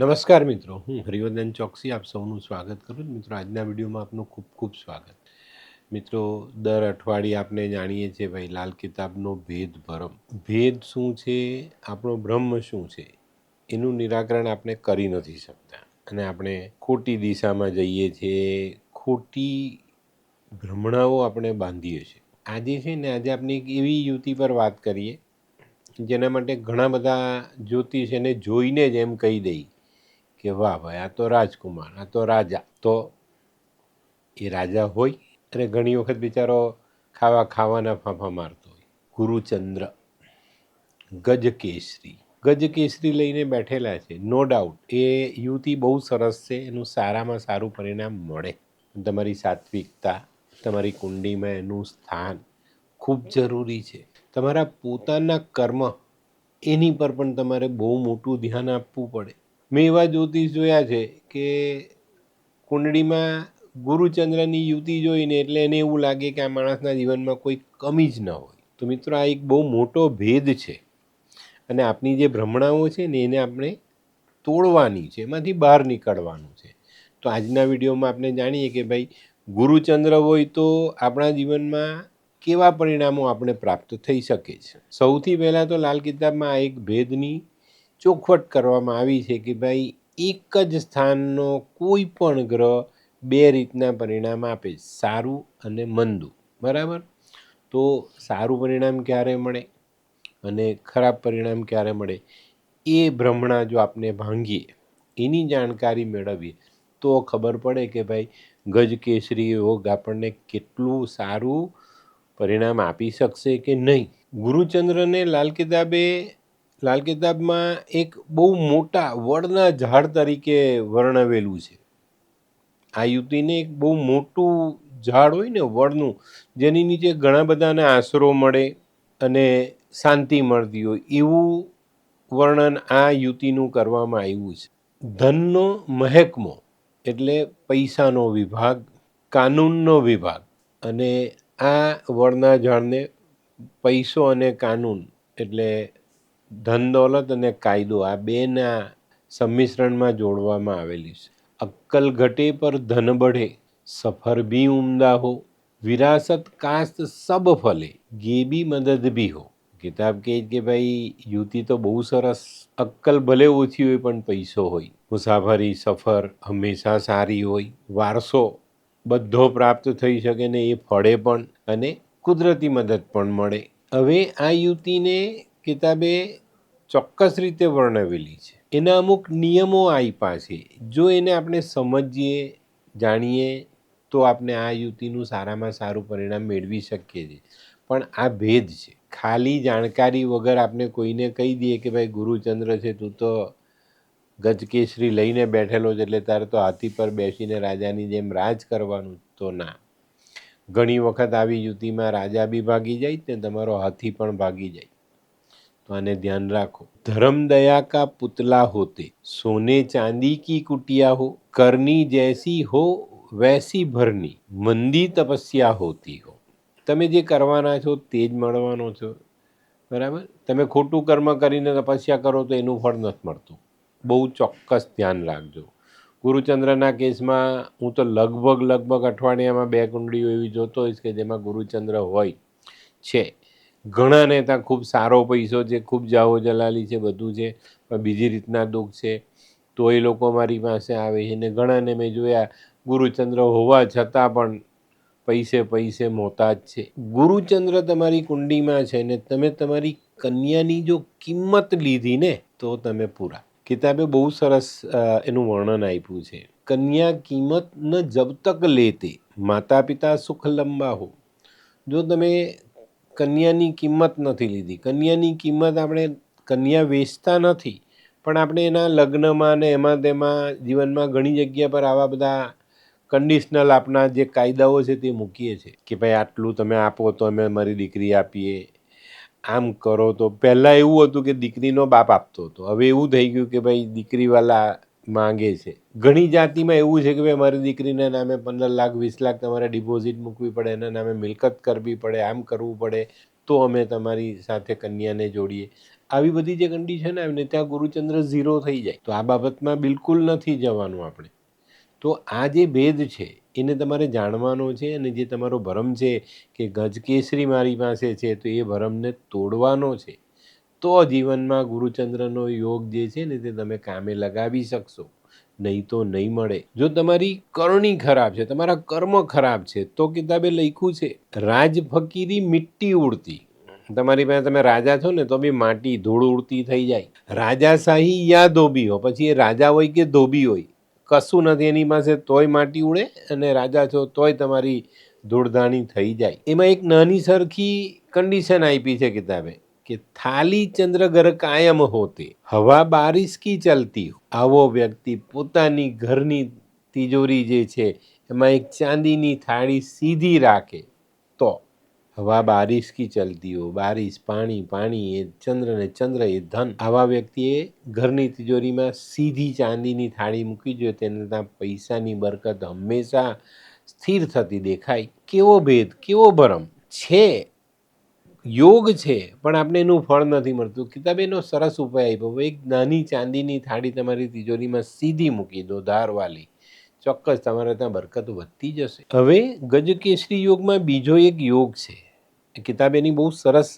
નમસ્કાર મિત્રો, હું હરિવર્ધન ચોકસી, આપ સૌનું સ્વાગત કરું છું. મિત્રો, આજના વિડીયોમાં આપનું ખૂબ ખૂબ સ્વાગત. મિત્રો, દર અઠવાડિયે આપણે જાણીએ છીએ ભાઈ, લાલ કિતાબનો ભેદ ભરમ. ભેદ શું છે? આપણો બ્રહ્મ શું છે? એનું નિરાકરણ આપણે કરી નથી શકતા. અને આપણે ખોટી દિશામાં જઈએ છીએ. ખોટી ભ્રમણાઓ આપણે બાંધીએ છીએ. આજે છે ને, આજે આપણે એક એવી યુવતી પર વાત કરીએ, જેના માટે ઘણા બધા જ્યોતિષ એને જોઈને જ એમ કહી દઈ કે વાહ ભાઈ, આ તો રાજકુમાર, આ તો રાજા. તો એ રાજા હોય અને ઘણી વખત બિચારો ખાવા ખાવાના ફાંફા મારતો હોય. ગુરુચંદ્ર, ગજકેસરી. ગજકેસરી લઈને બેઠેલા છે. નો ડાઉટ એ યુવતી બહુ સરસ છે. એનું સારામાં સારું પરિણામ મળે. તમારી સાત્વિકતા, તમારી કુંડીમાં એનું સ્થાન ખૂબ જરૂરી છે. તમારા પોતાના કર્મ, એની પર પણ તમારે બહુ મોટું ધ્યાન આપવું પડે. મેં એવા જ્યોતિષ જોયા છે કે કુંડળીમાં ગુરુચંદ્રની યુતિ જોઈને એટલે એને એવું લાગે કે આ માણસના જીવનમાં કોઈ કમી જ ન હોય. તો મિત્રો, આ એક બહુ મોટો ભેદ છે. અને આપની જે ભ્રમણાઓ છે ને, એને આપણે તોડવાની છે, એમાંથી બહાર નીકળવાનું છે. તો આજના વિડીયોમાં આપણે જાણીએ કે ભાઈ, ગુરુચંદ્ર હોય તો આપણા જીવનમાં કેવા પરિણામો આપણે પ્રાપ્ત થઈ શકે છે? સૌથી પહેલાં તો લાલ કિતાબમાં આ એક ભેદની ચોખવટ કરવામાં આવી છે કે ભાઈ એક જ સ્થાનનો કોઈ પણ ગ્રહ બે રીતના પરિણામ આપે, સારું અને મંદું. બરાબર? તો સારું પરિણામ ક્યારે મળે અને ખરાબ પરિણામ ક્યારે મળે? એ ભ્રમણા જો આપણે ભાંગીએ, એની જાણકારી મેળવીએ, તો ખબર પડે કે ભાઈ ગજકેસરી યોગ આપણને કેટલું સારું પરિણામ આપી શકશે કે નહીં? ગુરુચંદ્રને લાલ કિતાબે લાલ કિતાબમાં એક બહુ મોટા વડના ઝાડ તરીકે વર્ણવેલું છે. આ યુવતીને એક બહુ મોટું ઝાડ હોય ને વડનું, જેની નીચે ઘણા બધાને આશરો મળે અને શાંતિ મળતી હોય, એવું વર્ણન આ યુવતીનું કરવામાં આવ્યું છે. ધનનો મહેકમો, એટલે પૈસાનો વિભાગ, કાનૂનનો વિભાગ, અને આ વડના ઝાડને પૈસો અને કાનૂન, એટલે ધન દોલત અને કાયદો આ બેના સંમિશ્રણમાં જોડવામાં આવેલી છે. અક્કલ ઘટે પર ધન બઢે, સફર બી ઉમદા હો, વિરાસત કાસ્ત સબ ફલે, ગે બી મદદ બી હો. કિતાબ કહે કે ભાઈ યુતિ તો બહુ સરસ, અક્કલ ભલે ઓછી હોય પણ પૈસો હોય. મુસાફરી, સફર હંમેશા સારી હોય. વારસો બધો પ્રાપ્ત થઈ શકે ને એ ફળે પણ અને કુદરતી મદદ પણ મળે. હવે આ યુવતીને કિતાબે ચોક્કસ રીતે વર્ણવેલી છે. એના અમુક નિયમો આપ્યા છે. જો એને આપણે સમજીએ, જાણીએ, તો આપણે આ યુવતીનું સારામાં સારું પરિણામ મેળવી શકીએ છીએ. પણ આ ભેદ છે. ખાલી જાણકારી વગર આપણે કોઈને કહી દઈએ કે ભાઈ ગુરુચંદ્ર છે, તું તો ગજકેસરી લઈને બેઠેલો છે, એટલે તારે તો હાથી પર બેસીને રાજાની જેમ રાજ કરવાનું તો ના. ઘણી વખત આવી યુતિમાં રાજા બી ભાગી જાય ને, તમારો હાથી પણ ભાગી જાય. આને ધ્યાન રાખો. ધર્મ દયા કા પુતલા હોતે. સોને ચાંદી કી કુટિયા હો. કરની જૈસી હો, વૈસી ભરની. મંદી તપસ્યા હોતી હો. તમે જે કરવાના છો તે જ મળવાનો છો. બરાબર? તમે ખોટું કર્મ કરીને તપસ્યા કરો તો એનું ફળ નથી મળતું. બહુ ચોક્કસ ધ્યાન રાખજો. ગુરુચંદ્રના કેસમાં હું તો લગભગ લગભગ અઠવાડિયામાં બે કુંડળીઓ એવી જોતો હોઈશ કે જેમાં ગુરુચંદ્ર હોય. છે. ઘણાને ત્યાં ખૂબ સારો પૈસો છે, ખૂબ જાહો જલાલી છે, બધું છે, પણ બીજી રીતના દુઃખ છે. તો એ લોકો મારી પાસે આવે છે ને ઘણાને મેં જોયા, ગુરુચંદ્ર હોવા છતાં પણ પૈસે પૈસે મોતાજ છે. ગુરુચંદ્ર તમારી કુંડીમાં છે ને તમે તમારી કન્યાની જો કિંમત લીધી ને, તો તમે પૂરા. કિતાબે બહુ સરસ એનું વર્ણન આપ્યું છે. કન્યા કિંમત ન જબ તક લેતે માતા પિતા સુખ લંબા હો. જો તમે કન્યાની કિંમત નથી લીધી. કન્યાની કિંમત આપણે કન્યા વેચતા નથી, પણ આપણે એના લગ્નમાં ને એમાં તેમાં જીવનમાં ઘણી જગ્યા પર આવા બધા કન્ડિશનલ આપણા જે કાયદાઓ છે તે મૂકીએ છીએ કે ભાઈ આટલું તમે આપો તો અમે મારી દીકરી આપીએ. આમ કરો તો પહેલાં એવું હતું કે દીકરીનો બાપ આપતો હતો. હવે એવું થઈ ગયું કે ભાઈ દીકરીવાલા માંગે છે. ઘણી જાતિમાં એવું છે કે ભાઈ, મારી દીકરીના નામે પંદર લાખ, વીસ લાખ તમારે ડિપોઝિટ મૂકવી પડે, એના નામે મિલકત કરવી પડે, આમ કરવું પડે, તો અમે તમારી સાથે કન્યાને જોડીએ. આવી બધી જે કન્ડિશન આવે ને, ત્યાં ગુરુચંદ્ર ઝીરો થઈ જાય. તો આ બાબતમાં બિલકુલ નથી જવાનું આપણે. તો આ જે ભેદ છે, એને તમારે જાણવાનો છે અને જે તમારો ભરમ છે કે ગજકેસરી મારી પાસે છે, તો એ ભરમને તોડવાનો છે. તો જીવનમાં ગુરુચંદ્રનો યોગ જે છે ને તે તમે કામે લગાવી શકશો. નહીં તો નહીં મળે. જો તમારી કરણી ખરાબ છે, તમારા કર્મ ખરાબ છે, તો કિતાબે લખ્યું છે, રાજ ફકીરી ઉડતી. તમારી પાસે તમે રાજા છો ને તો બી માટી ધૂળ ઉડતી થઈ જાય. રાજાશાહી યા ધોબી હો? પછી એ રાજા હોય કે ધોબી હોય? કશું નથી એની પાસે, તોય માટી ઉડે અને રાજા છો તોય તમારી ધૂળધાણી થઈ જાય. એમાં એક નાની સરખી કન્ડિશન આપી છે કિતાબે. કે થાલી ચંદ્ર ઘર કાયમ હોતે, હવા બારિશ કી ચલતી આવો વ્યક્તિ પોતાની ઘરની તિજોરી જે છે, એમાં એક ચાંદીની થાળી સીધી રાખે. તો, હવા બારિશ કી ચલતી હો, બારિશ, પાણી પાણી, એ ચંદ્ર ને ચંદ્ર, એ ધન. આવા વ્યક્તિએ ઘરની તિજોરીમાં સીધી ચાંદીની થાળી મૂકી જોઈએ, તેને ત્યાં પૈસાની બરકત હંમેશા સ્થિર થતી દેખાય. કેવો ભેદ, કેવો ભરમ? છે યોગ છે, પણ આપણે એનું ફળ નથી મળતું. કિતાબે એનો સરસ ઉપાય આપ્યો. એક નાની ચાંદીની થાળી તમારી તિજોરીમાં સીધી મૂકી દો, ધારવાલી. ચોક્કસ તમારે ત્યાં બરકત વધતી જશે. હવે ગજકેશરી યોગમાં બીજો એક યોગ છે. કિતાબે એની બહુ સરસ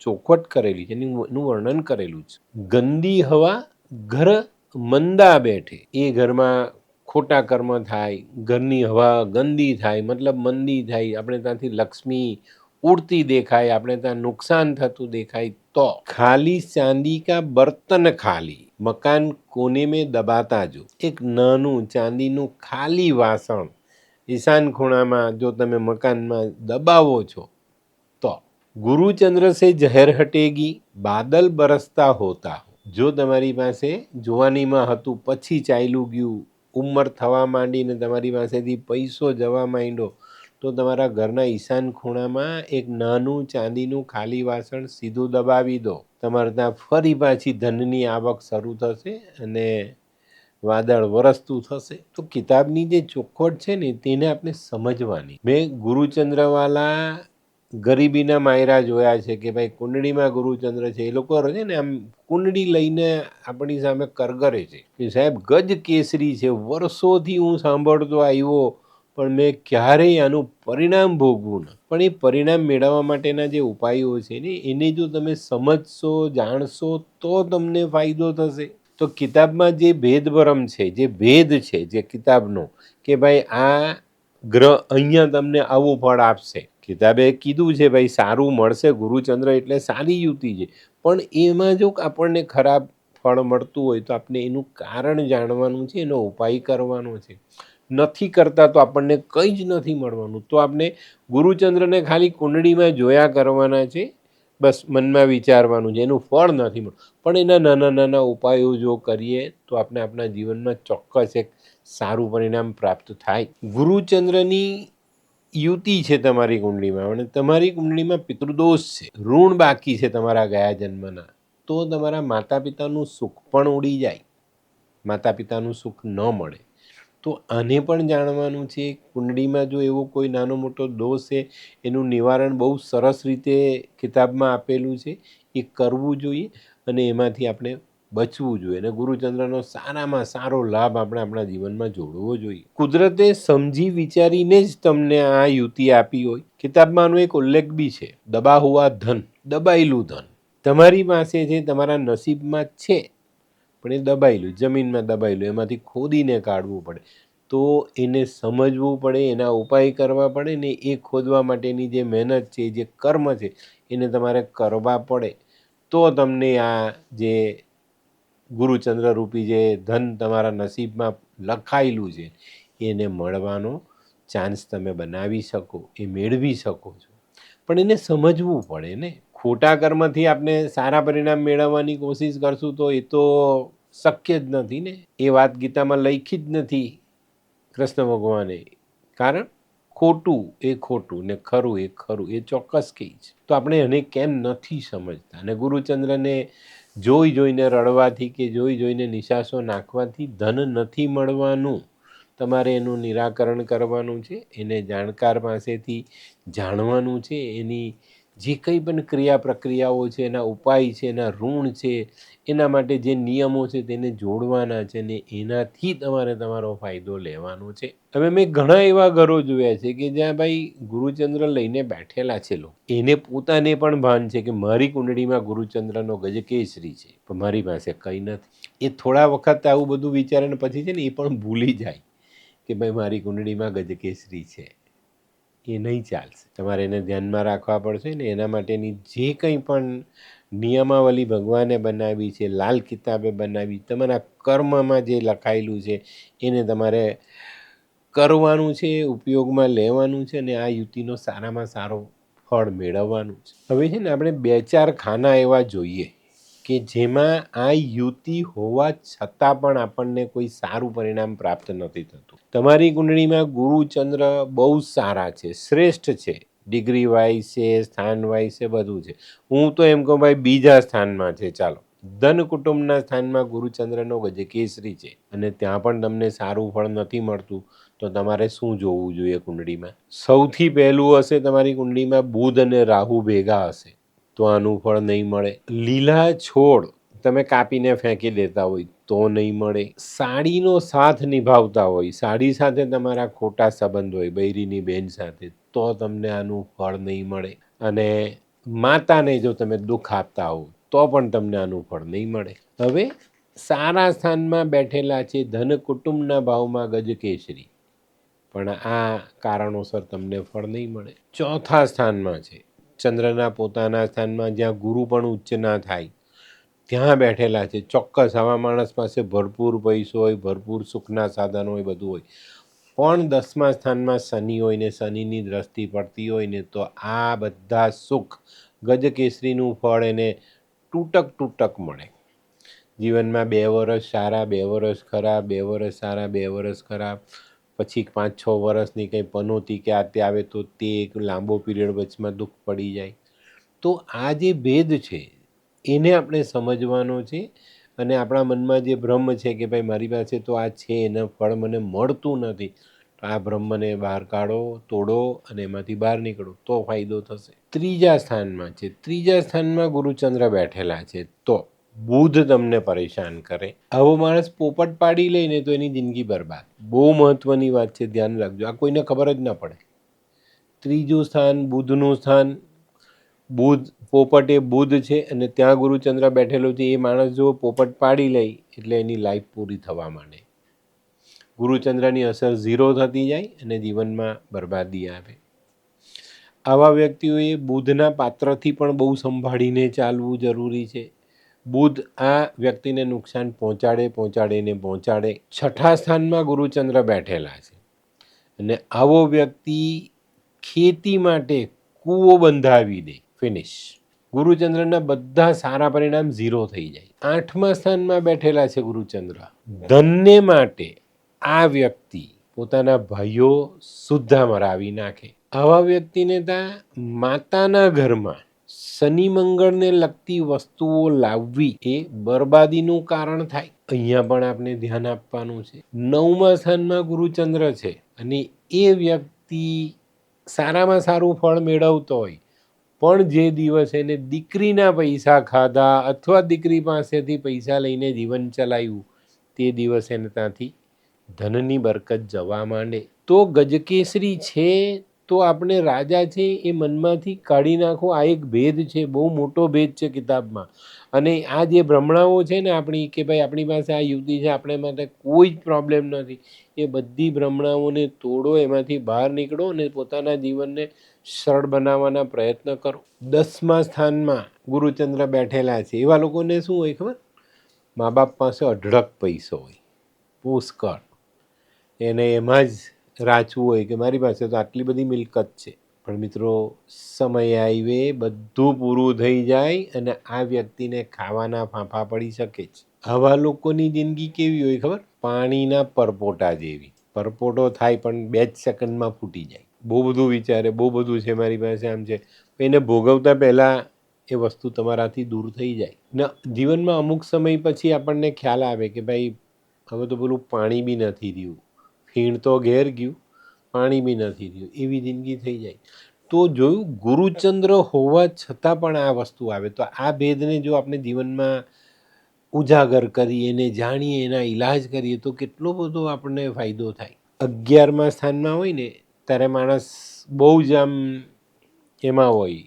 ચોખવટ કરેલી છે. એનું વર્ણન કરેલું છે. ગંદી હવા ઘર મંદા બેઠે. એ ઘરમાં ખોટા કર્મ થાય, ઘરની હવા ગંદી થાય, મતલબ મંદી થાય. આપણે ત્યાંથી લક્ષ્મી ઉડતી દેખાય, આપણે ત્યાં નુકસાન થતું દેખાય તો? ખાલી ચાંદી કા બર્તન ખાલી? મકાન કોને મેં દબાતા જો? એક નાનું ચાંદીનું ખાલી વાસણ ઈશાન ખૂણામાં જો તમે મકાનમાં દબાવો છો તો? ગુરુચંદ્ર સે જહેર હટેગી, બાદલ બરસતા હોતા જો તમારી પાસે જુવાનીમાં હતું, પછી ચાલ્યું ગયું, ઉંમર થવા માંડીને તમારી પાસેથી પૈસો જવા માંડ્યો તો તમારા ઘરના ઈશાન ખૂણામાં એક નાનું ચાંદીનું ખાલી વાસણ સીધું દબાવી દો. તમારે ત્યાં ફરી પાછી ધનની આવક શરૂ થશે અને વાદળ વરસતું થશે. તો કિતાબની જે ચોખવટ છે ને, તેને આપણે સમજવાની. મેં ગુરુચંદ્રવાલા ગરીબીના માયરા જોયા છે કે ભાઈ કુંડળીમાં ગુરુચંદ્ર છે. એ લોકો છે ને, આમ કુંડળી લઈને આપણી સામે કરગરે છે. કે સાહેબ, ગજ કેસરી છે. વર્ષોથી હું સાંભળતો આવ્યો. પણ મેં ક્યારેય આનું પરિણામ ભોગવું ન. પણ એ પરિણામ મેળવવા માટેના જે ઉપાયો છે ને, એને જો તમે સમજશો, જાણશો, તો તમને ફાયદો થશે. તો કિતાબમાં જે ભેદભરમ છે, જે ભેદ છે, જે કિતાબનો, કે ભાઈ આ ગ્રહ અહીંયા તમને આવું ફળ આપશે. કિતાબે કીધું છે, ભાઈ સારું મળશે, ગુરુચંદ્ર એટલે સારી યુતિ છે. પણ એમાં જો આપણને ખરાબ ફળ મળતું હોય, તો આપણે એનું કારણ જાણવાનું છે, એનો ઉપાય કરવાનો છે. નથી કરતા તો આપણને કંઈ જ નથી મળવાનું. તો આપણે ગુરુચંદ્રને ખાલી કુંડળીમાં જોયા કરવાના છે, બસ મનમાં વિચારવાનું છે, એનું ફળ નથી મળતું. પણ એના નાના નાના ઉપાયો જો કરીએ તો આપણે આપણા જીવનમાં ચોક્કસ એક સારું પરિણામ પ્રાપ્ત થાય. ગુરુચંદ્રની યુતિ છે તમારી કુંડળીમાં, અને તમારી કુંડળીમાં પિતૃદોષ છે. ઋણ બાકી છે તમારા ગયા જન્મના. તો તમારા માતા પિતાનું સુખ પણ ઉડી જાય. માતા પિતાનું સુખ ન મળે. તો આને પણ જાણવાનું છે, કુંડળીમાં જો એવો કોઈ નાનો મોટો દોષ છે, એનું નિવારણ બહુ સરસ રીતે કિતાબમાં આપેલું છે, એ કરવું જોઈએ અને એમાંથી આપણે બચવું જોઈએ. અને ગુરુચંદ્રનો સારામાં સારો લાભ આપણે આપણા જીવનમાં જોડવો જોઈએ. કુદરતે સમજી વિચારીને જ તમને આ યુતિ આપી હોય. કિતાબમાં આનો એક ઉલ્લેખ બી છે દબા હુઆ ધન, દબાયેલું ધન. તમારી પાસે છે તમારા નસીબમાં છે પણ એ દબાયેલું, જમીનમાં દબાયેલું, એમાંથી ખોદીને કાઢવું પડે. તો એને સમજવું પડે, એના ઉપાય કરવા પડે ને એ ખોદવા માટેની જે મહેનત છે જે કર્મ છે, એને તમારે કરવા પડે. તો તમને આ જે ગુરુચંદ્ર રૂપી જે ધન તમારા નસીબમાં લખાયેલું છે, એને મળવાનો ચાન્સ તમે બનાવી શકો, એ મેળવી શકો છો. પણ એને સમજવું પડે ને. ખોટા કર્મથી આપણે સારા પરિણામ મેળવવાની કોશિશ કરશું તો એ તો શક્ય જ નથી ને? એ વાત ગીતામાં લખી જ નથી કૃષ્ણ ભગવાને. કારણ ખોટું એ ખોટું ને ખરું એ ખરું, એ ચોક્કસ કહે છે. તો આપણે એને કેમ નથી સમજતા? અને ગુરુચંદ્રને જોઈ જોઈને રડવાથી કે જોઈ જોઈને નિશાસો નાખવાથી ધન નથી મળવાનું. તમારે એનું નિરાકરણ કરવાનું છે, એને જાણકાર પાસેથી જાણવાનું છે, એની જે કંઈ પણ ક્રિયા પ્રક્રિયાઓ છે, એના ઉપાય છે, એના ઋણ છે, એના માટે જે નિયમો છે તેને જોડવાના છે ને એનાથી તમારે તમારો ફાયદો લેવાનો છે. હવે મેં ઘણા એવા ઘરો જોયા છે કે જ્યાં ભાઈ ગુરુચંદ્ર લઈને બેઠેલા છે લોકો. એને પોતાને પણ ભાન છે કે મારી કુંડળીમાં ગુરુચંદ્રનો ગજકેસરી છે, પણ મારી પાસે કંઈ નથી. એ થોડા વખત આવું બધું વિચારે પછી છે ને એ પણ ભૂલી જાય કે ભાઈ મારી કુંડળીમાં ગજકેસરી છે. એ નહીં ચાલશે. તમારે એને ધ્યાનમાં રાખવા પડશે ને એના માટેની જે કંઈ પણ નિયમાવલી ભગવાને બનાવી છે, લાલ કિતાબે બનાવી, તમારા કર્મમાં જે લખાયેલું છે, એને તમારે કરવાનું છે, ઉપયોગમાં લેવાનું છે અને આ યુતિનો સારામાં સારો ફળ મેળવવાનું છે. હવે છે ને આપણે બે ચાર ખાના એવા જોઈએ. કે જેમાં આ યુતિ હોવા છતાં પણ આપણને કોઈ સારું પરિણામ પ્રાપ્ત નથી થતું. તમારી કુંડળીમાં ગુરુચંદ્ર બહુ સારા છે, શ્રેષ્ઠ છે. ડિગ્રી વાઇઝ છે, સ્થાન વાઇઝ છે, બધું છે. હું તો એમ કહું ભાઈ બીજા સ્થાનમાં છે, ચાલો. ધન કુટુંબના સ્થાનમાં ગુરુચંદ્રનો ગજકેસરી છે અને ત્યાં પણ તમને સારું ફળ નથી મળતું, તો તમારે શું જોવું જોઈએ કુંડળીમાં? સૌથી પહેલું હશે તમારી કુંડળીમાં બુધ અને રાહુ ભેગા હશે. તો આનું ફળ નહીં મળે. લીલા છોડ તમે કાપીને ફેંકી દેતા હોય તો નહીં મળે. સાડીનો સાથ નિભાવતા હોય, સાડી સાથે તમારા ખોટા સંબંધ હોય, બૈરીની બેન સાથે, તો તમને આનું ફળ નહીં મળે. અને માતાને જો તમે દુઃખ આપતા હો, તો પણ તમને આનું ફળ નહીં મળે. હવે સારા સ્થાનમાં બેઠેલા છે ધન કુટુંબના ભાવમાં ગજકેસરી. પણ આ કારણોસર તમને ફળ નહીં મળે. ચોથા સ્થાનમાં છે ચંદ્રના પોતાના સ્થાનમાં જ્યાં ગુરુ પણ ઉચ્ચ ના થાય. ત્યાં બેઠેલા છે. ચોક્કસ આવા માણસ પાસે ભરપૂર પૈસો હોય, ભરપૂર સુખના સાધનો હોય, બધું હોય. પણ દસમા સ્થાનમાં શનિ હોય ને શનિની દ્રષ્ટિ પડતી હોય ને તો આ બધા સુખ ગજકેસરીનું ફળ એને તૂટક તૂટક મળે. જીવનમાં બે વર્ષ સારા, બે વર્ષ ખરાબ, બે વર્ષ સારા, બે વર્ષ ખરાબ. પછી પાંચ છ વર્ષની કંઈ પનોતી કે આ તે આવે તો તે એક લાંબો પીરિયડ વચમાં દુઃખ પડી જાય. તો આ જે ભેદ છે, એને આપણે સમજવાનો છે અને આપણા મનમાં જે ભ્રમ છે કે ભાઈ મારી પાસે તો આ છે, એના ફળ મને મળતું નથી, તો આ ભ્રમને બહાર કાઢો, તોડો અને એમાંથી બહાર નીકળો, તો ફાયદો થશે. ત્રીજા સ્થાનમાં છે. ત્રીજા સ્થાનમાં ગુરુચંદ્ર બેઠેલા છે. તો બુધ તમને પરેશાન કરે. આવો માણસ પોપટ પાડી લઈને તો એની જિંદગી બરબાદ. બહુ મહત્વની વાત છે, ધ્યાન રાખજો. આ કોઈને ખબર જ ના પડે. ત્રીજું સ્થાન બુધનું સ્થાન. બુધ પોપટ એ બુધ છે અને ત્યાં ગુરુચંદ્ર બેઠેલો છે. એ માણસ જો પોપટ પાડી લે, એટલે એની લાઈફ પૂરી થવા માંડે. ગુરુચંદ્રની અસર ઝીરો થતી જાય અને જીવનમાં બરબાદી આવે. આવા વ્યક્તિઓએ બુધના પાત્રથી પણ બહુ સંભાળીને ચાલવું જરૂરી છે. બુધ આ વ્યક્તિને નુકસાન પહોંચાડે પહોંચાડે ને પહોંચાડે. છઠ્ઠા સ્થાનમાં ગુરુચંદ્ર બેઠેલા છે. અને આવો વ્યક્તિ ખેતી માટે કૂવો બંધાવી દે. ફિનિશ ગુરુચંદ્રના બધા સારા પરિણામ ઝીરો થઈ જાય. આઠમા સ્થાનમાં બેઠેલા છે ગુરુચંદ્ર. ધનને માટે આ વ્યક્તિ પોતાના ભાઈઓ સુદ્ધા મરાવી નાખે. આવા વ્યક્તિને ત્યાં માતાના ઘરમાં શનિ મંગળને લગતી વસ્તુઓ લાવવી એ બરબાદીનું કારણ થાય. અહીંયા પણ આપણે ધ્યાન આપવાનું છે. નવમા સ્થાનમાં ગુરુચંદ્ર છે અને એ વ્યક્તિ સારામાં સારું ફળ મેળવતો હોય. પણ જે દિવસે એને દીકરીના પૈસા ખાધા અથવા દીકરી પાસેથી પૈસા લઈને જીવન ચલાવ્યું, તે દિવસે એને ત્યાંથી ધનની બરકત જવા માંડે. તો ગજકેસરી છે તો આપણે રાજા છે એ મનમાંથી કાઢી નાખો. આ એક ભેદ છે, બહુ મોટો ભેદ છે કિતાબમાં. અને આ જે ભ્રમણાઓ છે ને આપણી કે ભાઈ આપણી પાસે આ યુવતી છે, આપણે માટે કોઈ જ પ્રોબ્લેમ નથી. એ બધી ભ્રમણાઓને તોડો, એમાંથી બહાર નીકળો અને પોતાના જીવનને સરળ બનાવવાના પ્રયત્ન કરો. દસમા સ્થાનમાં ગુરુચંદ્ર બેઠેલા છે. એવા લોકોને શું હોય ખબર? મા બાપ પાસે અઢળક પૈસો હોય. પુષ્કળ. એને એમાં જ રાચવું હોય કે મારી પાસે તો આટલી બધી મિલકત છે. પણ મિત્રો, સમય આવે બધું પૂરું થઈ જાય અને આ વ્યક્તિને ખાવાના ફાંફા પડી શકે છે આવા લોકોની જિંદગી કેવી હોય ખબર? પાણીના પરપોટા જેવી. પરપોટો થાય પણ બે જ સેકન્ડમાં ફૂટી જાય. બહુ બધું વિચારે, બહુ બધું છે મારી પાસે આમ છે. એને ભોગવતા પહેલાં એ વસ્તુ તમારાથી દૂર થઈ જાય. ને, જીવનમાં અમુક સમય પછી આપણને ખ્યાલ આવે કે ભાઈ, હવે તો પેલું પાણી બી નથી રહ્યું. ફીણ તો ઘેર ગયું, પાણી બી નથી રહ્યું, એવી જિંદગી થઈ જાય. તો જોયું ગુરુચંદ્ર હોવા છતાં પણ આ વસ્તુ આવે. તો આ ભેદને જો આપણે જીવનમાં ઉજાગર કરીએ એને જાણીએ, એના ઈલાજ કરીએ, તો કેટલો બધો આપણને ફાયદો થાય. અગિયારમાં સ્થાનમાં હોય ને, ત્યારે માણસ બહુ જ આમ એમાં હોય,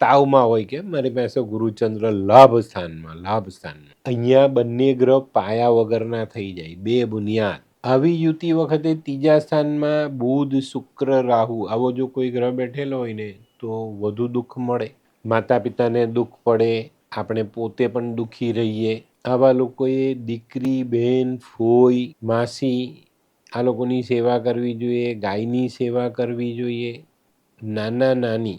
તાવમાં હોય કે મારી પાસે ગુરુચંદ્ર લાભ સ્થાનમાં લાભ સ્થાનમાં. અહીંયા બંને ગ્રહ પાયા વગરના થઈ જાય, બે બુનિયાદ. આવી યુતિ વખતે ત્રીજા સ્થાનમાં બુધ, શુક્ર, રાહુ, આવો જો કોઈ ગ્રહ બેઠેલો હોય ને, તો વધુ દુઃખ મળે. માતા પિતાને દુઃખ પડે, આપણે પોતે પણ દુઃખી રહીએ. આવા લોકોએ દીકરી બહેન ફોઈ, માસી, આ લોકોની સેવા કરવી જોઈએ, ગાયની સેવા કરવી જોઈએ. નાના નાની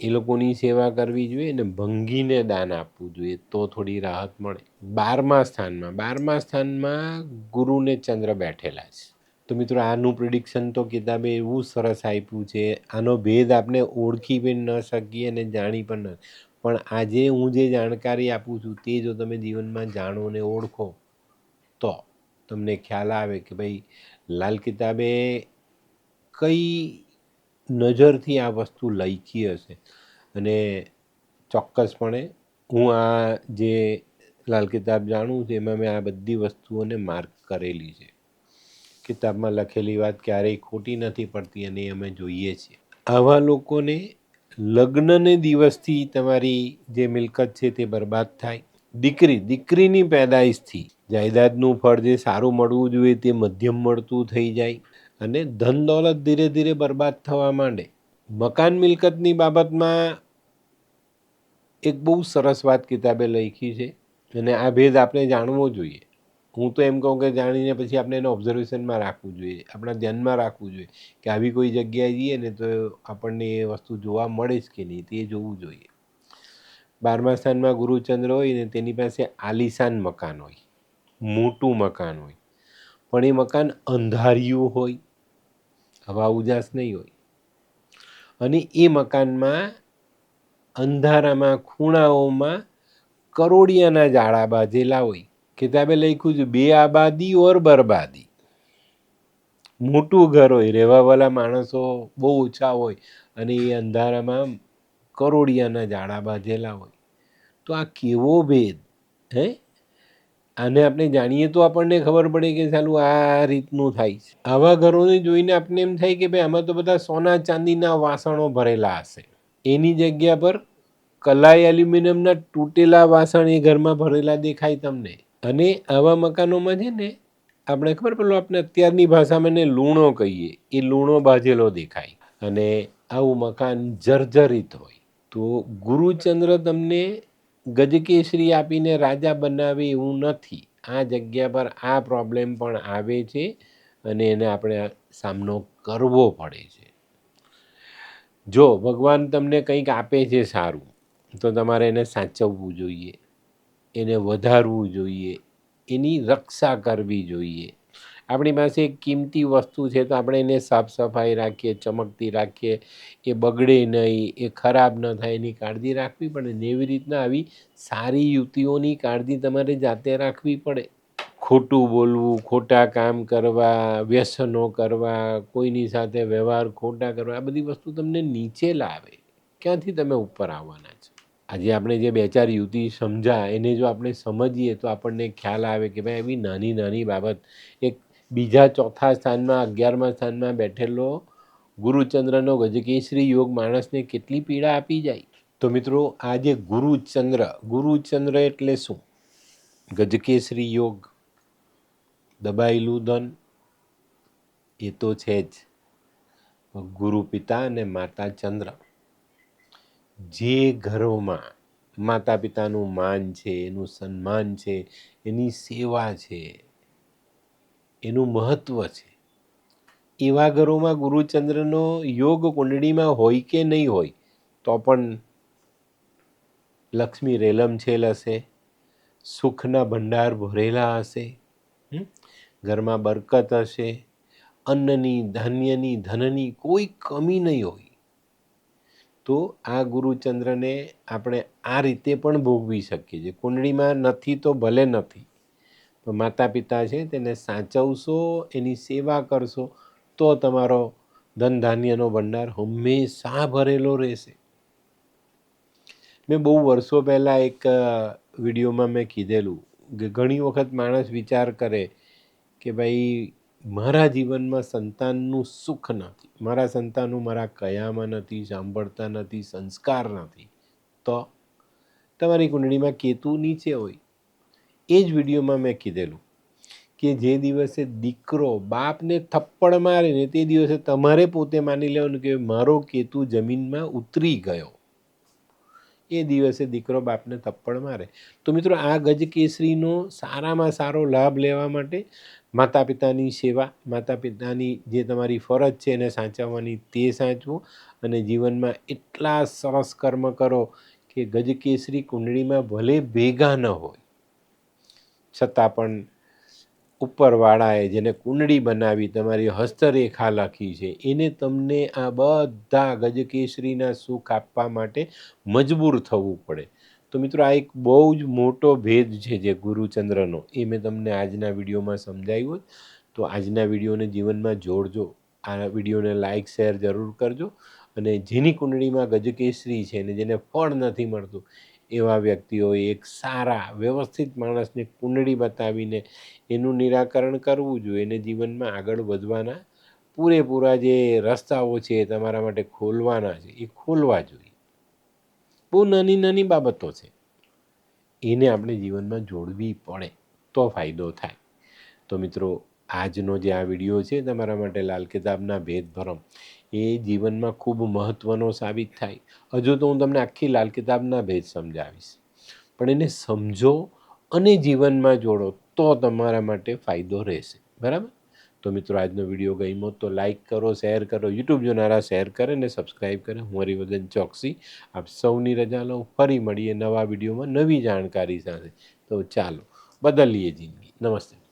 એ લોકોની સેવા કરવી જોઈએ અને ભંગીને દાન આપવું જોઈએ, તો થોડી રાહત મળે. બારમા સ્થાનમાં બારમા સ્થાનમાં ગુરુને ચંદ્ર બેઠેલા છે. તો મિત્રો, આનું પ્રિડિક્શન તો કિતાબે એવું સરસ આપ્યું છે, આનો ભેદ આપણે ઓળખી પણ ન શકીએ અને જાણી પણ ન પણ આજે હું જે જાણકારી આપું છું તે જો તમે જીવનમાં જાણો અને ઓળખો, તો તમને ખ્યાલ આવે કે ભાઈ, લાલ કિતાબે કઈ નજરથી આ વસ્તુ લખી હશે. અને ચોક્કસપણે હું આ જે લાલ કિતાબ જાણું છું, એમાં મેં આ બધી વસ્તુઓને માર્ક કરેલી છે. કિતાબમાં લખેલી વાત ક્યારેય ખોટી નથી પડતી અને અમે જોઈએ છીએ. આવા લોકોને લગ્નને દિવસથી તમારી જે મિલકત છે તે બરબાદ થાય. દીકરી, દીકરીની પેદાઈશથી. જાયદાદનું ફળ જે સારું મળવું જોઈએ તે મધ્યમ મળતું થઈ જાય. અને ધન દોલત ધીરે ધીરે બરબાદ થવા માંડે. મકાન મિલકતની બાબતમાં એક બહુ સરસ વાત કિતાબે લખી છે અને આ ભેદ આપણે જાણવો જોઈએ. હું તો એમ કહું કે જાણીને પછી આપણે એને ઓબ્ઝર્વેશનમાં રાખવું જોઈએ, આપણા ધ્યાનમાં રાખવું જોઈએ કે આવી કોઈ જગ્યાએ જઈએ ને તો આપણને એ વસ્તુ જોવા મળે જ કે નહીં, તે જોવું જોઈએ. બારમા સ્થાનમાં ગુરુચંદ્ર હોય ને તેની પાસે આલિશાન મકાન હોય, મોટું મકાન હોય. પણ એ મકાન અંધારિયું હોય હવા ઉજાસ નહીં હોય. અને એ મકાનમાં અંધારામાં, ખૂણાઓમાં કરોડિયાના જાળા બાંધેલા હોય. કિતાબે લખ્યું છે, બે આબાદી ઓર બરબાદી. મોટું ઘર હોય, રહેવાવાળા માણસો બહુ ઓછા હોય અને એ અંધારામાં કરોડિયાના જાળા બાંધેલા હોય. તો આ કેવો ભેદ, હે? આને આપણે જાણીએ તો આપણને ખબર પડે કે ચાલું આ રીતનું થાય છે. આવા ઘરોને જોઈને આપણને એમ થાય કે ભાઈ આમાં તો બધા સોના ચાંદીના વાસણો ભરેલા હશે. એની જગ્યા પર કલાઈ એલ્યુમિનિયમના તૂટેલા વાસણ એ ઘરમાં ભરેલા દેખાય તમને. અને આવા મકાનોમાં છે ને, આપણે ખબર પેલો આપણે અત્યારની ભાષામાં એને લૂણો કહીએ. એ લૂણો બાજેલો દેખાય. અને આવું મકાન જર્જરિત હોય. તો ગુરુચંદ્ર તમને ગજકેસરી આપીને રાજા બનાવે એવું નથી. આ જગ્યા પર આ પ્રોબ્લેમ પણ આવે છે અને એને આપણે સામનો કરવો પડે છે. જો ભગવાન તમને કંઈક આપે છે સારું, તો તમારે એને સાચવવું જોઈએ, એને વધારવું જોઈએ, એની રક્ષા કરવી જોઈએ. આપણી પાસે એક કિંમતી વસ્તુ છે તો આપણે એને સાફ સફાઈ રાખીએ, ચમકતી રાખીએ, એ બગડે નહીં, એ ખરાબ ન થાય, એની કાળજી રાખવી પડે. ને એવી રીતના આવી સારી યુતિઓની કાળજી તમારે જાતે રાખવી પડે. ખોટું બોલવું, ખોટા કામ કરવા, વ્યસનો કરવા, કોઈની સાથે વ્યવહાર ખોટા કરવા, આ બધી વસ્તુ તમને નીચે લાવે. ક્યાંથી તમે ઉપર આવવાના છો? આજે આપણે જે બે ચાર યુતિ સમજા એને જો આપણે સમજીએ તો આપણને ખ્યાલ આવે કે ભાઈ એવી નાની નાની બાબત એક બીજા ચોથા સ્થાનમાં અગિયારમા સ્થાનમાં બેઠેલો ગુરુચંદ્રનો ગજકેશ્રી યોગ માણસને કેટલી પીડા આપી જાય? તો મિત્રો, આ જે ગુરુચંદ્ર ગુરુચંદ્ર એટલે શું? ગજકેશ્રી યોગ, દબાયેલું ધન, એ તો છે જ ગુરુ પિતા અને માતા ચંદ્ર. જે ઘરોમાં માતા પિતાનું માન છે, એનું સન્માન છે, એની સેવા છે એનું મહત્ત્વ છે. એવા ઘરોમાં ગુરુચંદ્રનો યોગ કુંડળીમાં હોય કે નહીં હોય, તો પણ લક્ષ્મી રેલમ છેલ હશે, સુખના ભંડાર ભરેલા હશે? ઘરમાં બરકત હશે, અન્નની, ધાન્યની, ધનની કોઈ કમી નહીં હોય. તો આ ગુરુચંદ્રને આપણે આ રીતે પણ ભોગવી શકીએ છીએ. કુંડળીમાં નથી તો ભલે નથી. માતા પિતા છે તેને સાચવશો, એની સેવા કરશો, તો તમારો ધન ધાન્યનો ભંડાર હંમેશા ભરેલો રહેશે. મેં બહુ વર્ષો પહેલાં એક વિડીયોમાં મેં કીધેલું કે ઘણી વખત માણસ વિચાર કરે કે ભાઈ, મારા જીવનમાં સંતાનનું સુખ નથી, મારા સંતાનો મારા કયામાં નથી, સાંભળતા નથી, સંસ્કાર નથી, તો તમારી કુંડળીમાં કેતુ નીચે હોય? એ જ વિડીયોમાં મેં કીધેલું કે જે દિવસે દીકરો બાપને થપ્પડ મારે ને તે દિવસે તમારે પોતે માની લેવાનું કે મારો કેતુ જમીનમાં ઉતરી ગયો. એ દિવસે દીકરો બાપને થપ્પડ મારે. તો મિત્રો, આ ગજકેસરીનો સારામાં સારો લાભ લેવા માટે માતા પિતાની સેવા માતા પિતાની જે તમારી ફરજ છે એને સાચવવાની તે સાચવો અને જીવનમાં એટલા સરસ કર્મ કરો કે ગજકેસરી કુંડળીમાં ભલે ભેગા ન હોય. છતાં પણ ઉપરવાળાએ જેને કુંડળી બનાવી તમારી હસ્તરેખા લખી છે, એને તમને આ બધા ગજકેસરીના સુખ આપવા માટે મજબૂર થવું પડે. તો મિત્રો, આ એક બહુ જ મોટો ભેદ છે જે ગુરુચંદ્રનો, એ મેં તમને આજના વિડીયોમાં સમજાવ્યું તો આજના વિડીયોને જીવનમાં જોડજો, આ વિડીયોને લાઇક શેર જરૂર કરજો અને જેની કુંડળીમાં ગજકેસરી છે અને જેને ફળ નથી મળતું એવા વ્યક્તિઓએ એક સારા, વ્યવસ્થિત માણસને કુંડળી બતાવીને એનું નિરાકરણ કરવું જોઈએ. એને જીવનમાં આગળ વધવાના પૂરેપૂરા જે રસ્તાઓ છે એ તમારા માટે ખોલવાના છે, એ ખોલવા જોઈએ. બહુ નાની નાની બાબતો છે. એને આપણે જીવનમાં જોડવી પડે તો ફાયદો થાય. તો મિત્રો, આજનો જે આ વીડિયો છે, તમારા માટે લાલ કિતાબના ભેદભરમ એ જીવનમાં ખૂબ મહત્ત્વનો સાબિત થાય. હજુ તો હું તમને આખી લાલ કિતાબના ભેદ સમજાવીશ. પણ એને સમજો અને જીવનમાં જોડો તો તમારા માટે ફાયદો રહેશે. બરાબર? તો મિત્રો, આજનો વીડિયો ગમ્યો તો લાઇક કરો, શેર કરો. યુટ્યુબ જોનારા શેર કરે ને સબસ્ક્રાઈબ કરે. હું હરિવર્ધન ચોકસી. આપ સૌની રજા લઉં. ફરી મળીએ નવા વિડીયોમાં નવી જાણકારી સાથે. તો ચાલો, બદલીએ જિંદગી. નમસ્તે.